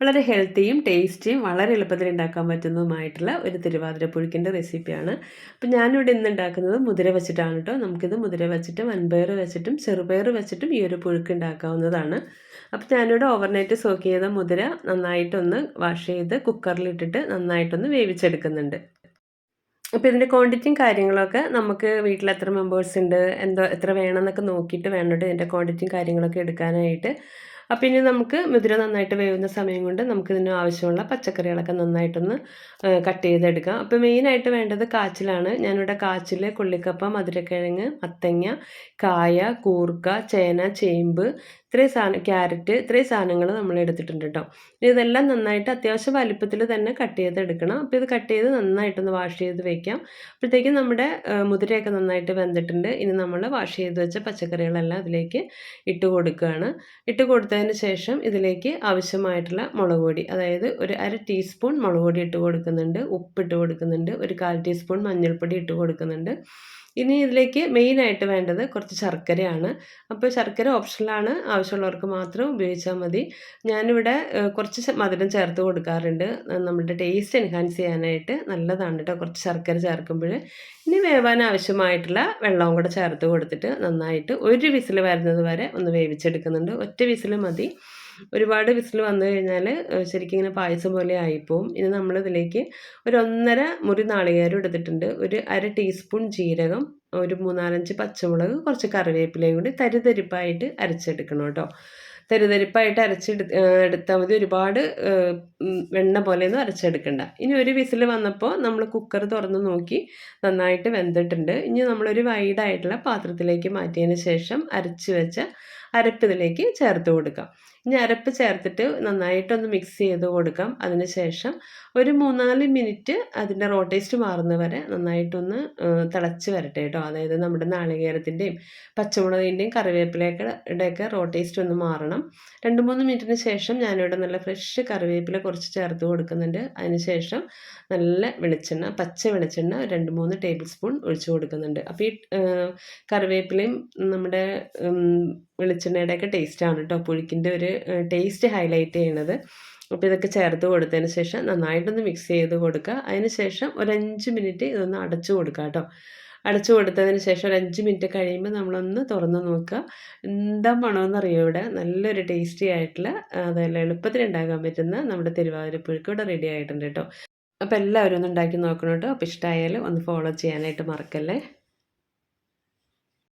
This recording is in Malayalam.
വളരെ ഹെൽത്തിയും ടേസ്റ്റിയും വളരെ എളുപ്പത്തിൽ ഉണ്ടാക്കാൻ പറ്റുന്നതുമായിട്ടുള്ള ഒരു തിരുവാതിര പുഴുക്കിന്റെ റെസിപ്പിയാണ് അപ്പോൾ ഞാനിവിടെ ഇന്ന് ഉണ്ടാക്കുന്നത് മുതിര വെച്ചിട്ടാണ് കേട്ടോ. നമുക്കിത് മുതിര വെച്ചിട്ട് വൻപയർ വെച്ചിട്ടും ചെറുപയർ വെച്ചിട്ടും ഈ ഒരു പുഴുക്ക് ഉണ്ടാക്കാവുന്നതാണ്. അപ്പോൾ ഞാനിവിടെ ഓവർനൈറ്റ് സോക്ക് ചെയ്ത മുതിര നന്നായിട്ടൊന്ന് വാഷ് ചെയ്ത് കുക്കറിലിട്ടിട്ട് നന്നായിട്ടൊന്ന് വേവിച്ചെടുക്കുന്നുണ്ട്. അപ്പോൾ ഇതിന്റെ ക്വാണ്ടിറ്റിയും കാര്യങ്ങളൊക്കെ നമുക്ക് വീട്ടിൽ എത്ര മെമ്പേഴ്സ് ഉണ്ട് എന്തോ എത്ര വേണമെന്നൊക്കെ നോക്കിയിട്ട് വേണം ഇതിന്റെ ക്വാണ്ടിറ്റിയും കാര്യങ്ങളൊക്കെ എടുക്കാനായിട്ട് അപ്പം ഇനി നമുക്ക് മുതിര നന്നായിട്ട് വേവുന്ന സമയം കൊണ്ട് നമുക്ക് ഇതിന് ആവശ്യമുള്ള പച്ചക്കറികളൊക്കെ നന്നായിട്ടൊന്ന് കട്ട് ചെയ്തെടുക്കാം. അപ്പോൾ മെയിനായിട്ട് വേണ്ടത് കാച്ചിലാണ്. ഞാനിവിടെ കാച്ചിൽ കൊള്ളിക്കപ്പ മധുരക്കിഴങ്ങ് മത്തങ്ങ കായ കൂർക്ക ചേന ചേമ്പ് ഇത്രയും സാധനം ക്യാരറ്റ് ഇത്രയും സാധനങ്ങൾ നമ്മൾ എടുത്തിട്ടുണ്ട് കേട്ടോ ഇതെല്ലാം നന്നായിട്ട് അത്യാവശ്യം വലിപ്പത്തിൽ തന്നെ കട്ട് ചെയ്ത് എടുക്കണം. അപ്പോൾ ഇത് കട്ട് ചെയ്ത് നന്നായിട്ടൊന്ന് വാഷ് ചെയ്ത് വെക്കാം. അപ്പോഴത്തേക്കും നമ്മുടെ മുതിരയൊക്കെ നന്നായിട്ട് വെന്തിട്ടുണ്ട്. ഇനി നമ്മൾ വാഷ് ചെയ്ത് വെച്ച പച്ചക്കറികളെല്ലാം അതിലേക്ക് ഇട്ട് കൊടുക്കുകയാണ്. ഇട്ട് കൊടുത്തതിന് ശേഷം ഇതിലേക്ക് ആവശ്യമായിട്ടുള്ള മുളക് പൊടി അതായത് ഒരു അര ടീസ്പൂൺ മുളക് പൊടി ഇട്ട് കൊടുക്കുന്നുണ്ട്. ഉപ്പ് ഇട്ട് കൊടുക്കുന്നുണ്ട്. ഒരു കാൽ ടീസ്പൂൺ മഞ്ഞൾപ്പൊടി ഇട്ട് കൊടുക്കുന്നുണ്ട്. ഇനി ഇതിലേക്ക് മെയിനായിട്ട് വേണ്ടത് കുറച്ച് ശർക്കരയാണ്. അപ്പോൾ ശർക്കര ഓപ്ഷനിലാണ് ആവശ്യമുള്ളവർക്ക് മാത്രം ഉപയോഗിച്ചാൽ മതി. ഞാനിവിടെ കുറച്ച് മധുരം ചേർത്ത് കൊടുക്കാറുണ്ട്. നമ്മുടെ ടേസ്റ്റ് എൻഹാൻസ് ചെയ്യാനായിട്ട് നല്ലതാണ് കേട്ടോ കുറച്ച് ശർക്കര ചേർക്കുമ്പോൾ. ഇനി വേവാൻ ആവശ്യമായിട്ടുള്ള വെള്ളവും കൂടെ ചേർത്ത് കൊടുത്തിട്ട് നന്നായിട്ട് ഒരു വിസിൽ വരുന്നത് വരെ ഒന്ന് വേവിച്ചെടുക്കുന്നുണ്ട്. ഒറ്റ വിസിൽ മതി. ഒരുപാട് വിസിൽ വന്നു കഴിഞ്ഞാൽ ശരിക്കും ഇങ്ങനെ പായസം പോലെ ആയിപ്പോവും. ഇനി നമ്മളിതിലേക്ക് ഒരു ഒന്നര മുറി നാളികേരം എടുത്തിട്ടുണ്ട്. ഒരു അര ടീസ്പൂൺ ജീരകം ഒരു മൂന്നാലഞ്ച് പച്ചമുളക് കുറച്ച് കറിവേപ്പിലയും കൂടി തരിതരിപ്പായിട്ട് അരച്ചെടുക്കണം കേട്ടോ. തരിതരിപ്പായിട്ട് അരച്ചെടു എടുത്താൽ മതി. ഒരുപാട് വെണ്ണ പോലെയൊന്നും അരച്ചെടുക്കണ്ട. ഇനി ഒരു വിസിൽ വന്നപ്പോൾ നമ്മൾ കുക്കർ തുറന്ന് നോക്കി നന്നായിട്ട് വെന്തിട്ടുണ്ട്. ഇനി നമ്മളൊരു വൈഡായിട്ടുള്ള പാത്രത്തിലേക്ക് മാറ്റിയതിന് ശേഷം അരച്ച് വെച്ച അരപ്പിതിലേക്ക് ചേർത്ത് കൊടുക്കാം. ഇനി അരപ്പ് ചേർത്തിട്ട് നന്നായിട്ടൊന്ന് മിക്സ് ചെയ്ത് കൊടുക്കാം. അതിന് ശേഷം ഒരു മൂന്നാൽ മിനിറ്റ് അതിന്റെ റോ ടേസ്റ്റ് മാറുന്ന വരെ നന്നായിട്ടൊന്ന് തിളച്ച് വരട്ടെ കേട്ടോ. അതായത് നമ്മുടെ നാളികേരത്തിന്റെയും പച്ചമുളകിന്റെയും കറിവേപ്പിലയുടെയൊക്കെ റോ ടേസ്റ്റ് ഒന്ന് മാറണം. രണ്ട് മൂന്ന് മിനിറ്റിന് ശേഷം ഞാനിവിടെ നല്ല ഫ്രഷ് കറിവേപ്പില കുറച്ച് ചേർത്ത് കൊടുക്കുന്നുണ്ട്. അതിന് ശേഷം നല്ല വെളിച്ചെണ്ണ പച്ച വെളിച്ചെണ്ണ രണ്ട് മൂന്ന് ടേബിൾ സ്പൂൺ ഒഴിച്ചു കൊടുക്കുന്നുണ്ട്. അപ്പോൾ ഈ കറിവേപ്പിലയും നമ്മുടെ വെളിച്ചെണ്ണയുടെയൊക്കെ ടേസ്റ്റാണ് കേട്ടോ. പുഴുക്കിന്റെ ഒരു ടേസ്റ്റ് ഹൈലൈറ്റ് ചെയ്യണത് അപ്പോൾ ഇതൊക്കെ ചേർത്ത് കൊടുത്തതിന് ശേഷം നന്നായിട്ടൊന്ന് മിക്സ് ചെയ്ത് കൊടുക്കുക. അതിന് ശേഷം ഒരു അഞ്ച് മിനിറ്റ് ഇതൊന്ന് അടച്ചു കൊടുക്കുക കേട്ടോ. അടച്ചു കൊടുത്തതിന് ശേഷം ഒരു അഞ്ച് മിനിറ്റ് കഴിയുമ്പോൾ നമ്മളൊന്ന് തുറന്ന് നോക്കുക. എന്താ മണമെന്ന് അറിയോ ഇവിടെ? നല്ലൊരു ടേസ്റ്റി ആയിട്ടുള്ള അതായത് എളുപ്പത്തിൽ ഉണ്ടാക്കാൻ പറ്റുന്ന നമ്മുടെ തിരുവാതിരപ്പുഴുക്ക് ഇവിടെ റെഡി ആയിട്ടുണ്ട് കേട്ടോ. അപ്പോൾ എല്ലാവരും ഒന്ന് ഉണ്ടാക്കി നോക്കണം കേട്ടോ. അപ്പോൾ ഇഷ്ടമായാലും ഒന്ന് ഫോളോ ചെയ്യാനായിട്ട് മറക്കല്ലേ?